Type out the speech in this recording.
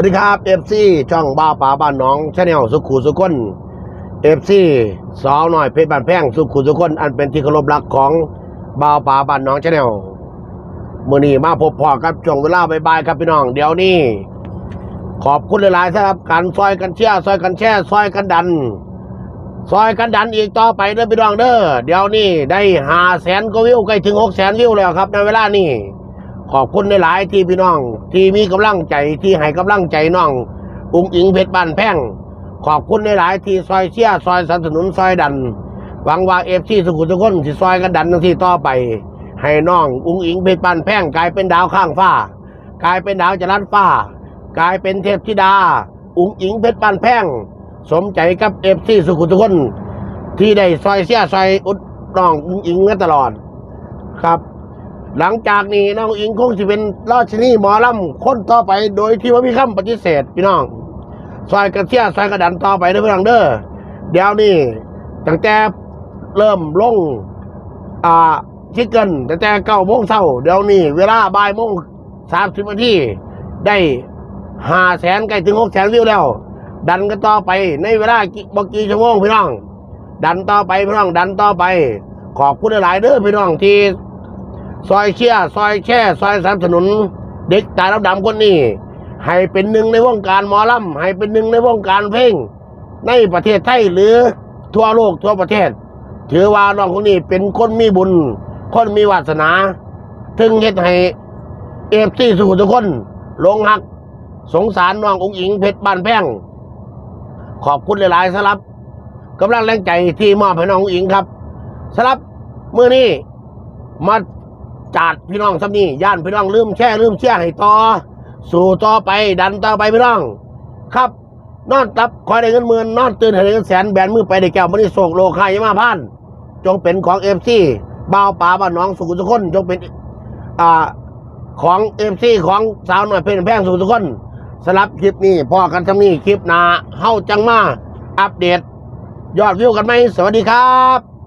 วัสดีครับเอฟซีช่องบ้าป่าบ้านน้องชาแนลสุขุสุคนเอฟซีสาวหน่อยเพชรบ้านแพงสุขุสุคนอันเป็นที่เคารพรักของบ้าป่าบ้านน้องชาแนลมื่อนี้มาพบพอกับช่วงเวลาบ่ายๆครับพี่น้อง เดี๋ยวนี้ ขอบคุณหลายๆสำหรับการซอยกันเชียร์ซอยกันแช่ซอยกันดัน ซอยกันดันอีกต่อไปเด้อพี่น้องเด้อเดี๋ยวนี้ได้หาแสนก็วิวใกล้ถึงหกแสนวิวแล้วครับในเวลานี้ ขอบคุณหลายๆที่พี่น้อง ที่มีกำลังใจที่ให้กำลังใจน้องอุ้งอิงเพชรบ้านแพงขอบคุณหลายๆที่ซอยเชียซอยสนับสนุนซอยดัน หวังว่าเอฟซีสุขุมทุกคนที่ซอยกันดันทั้งที่ต่อไป ให้น้องอุ้งอิงเพชรบ้านแพงกลายเป็นดาวข้างฟ้า กลายเป็นดาวจรัสฟ้า กลายเป็นเทพธิดา อุ้งอิงเพชรบ้านแพงสมใจกับเอฟซีสุขุมทุกคน ที่ได้ซอยเชียซอยอุดน้องอุ้งอิงมาตลอด ครับ หลังจากนี้น้องอิงคงจะเป็นราชินีหมอลำคนต่อไปโดยที่ว่ามีคำปฏิเสธพี่น้องซอยกระเทียซอยกระดันต่อไปเด้อพี่น้องเด้อเดี๋ยวนี้ตั้งแต่เริ่มลงอ่าชิคเกินตั้งแต่เก้าโมงเช้าเดี๋ยวนี้เวลาบ่ายโมงสามสิบนาทีได้ห้าแสนใกล้ถึงหกแสนวิวแล้ว ดันกันต่อไปในเวลาบกี่ชั่วโมงพี่น้อง ดันต่อไปพี่น้องดันต่อไป ขอบคุณหลายเด้อพี่น้องที่ ซอยเชี่ยซอยแช่ ซอยสนับสนุนเด็กตาดำๆคนนี้ให้เป็นหนึ่งในวงการหมอลำให้เป็นหนึ่งในวงการเพลงในประเทศไทยหรือทั่วโลกทั่วประเทศ ถือว่าน้องคนนี้เป็นคนมีบุญ คนมีวาสนาถึงเฮ็ดให้เอฟซีสู่ทุกคนลงหัก สงสารน้ององค์อิงเพชรบ้านแพงขอบคุณหลายๆสำหรับกำลังแรงใจที่มอบให้น้ององค์อิงครับสำหรับเมื้อนี้มา จัดพี่น้องซ้ำนี่ย่านพี่น้องลืมแช่ลืมเชี่ยให้ต่อ สู่ต่อไปดันต่อไปพี่น้อง ครับ นอนตับคอยได้เงินหมื่นนอนตื่นให้ได้เงินแสนแบนมือไปได้แก้วมันนี่โศกโลคายมาพานจงเป็นของเอฟซีบ่าวป่าบ้านน้องสุขุทุกคนจงเป็นอ่าของเอฟซีของสาวหน่อยเพลินแพงสุขุทุกคนสลับคลิปนี้พอกันทั้งนี้คลิปหนาเฮาจังมาอัปเดต ยอดวิวกันไหมสวัสดีครับ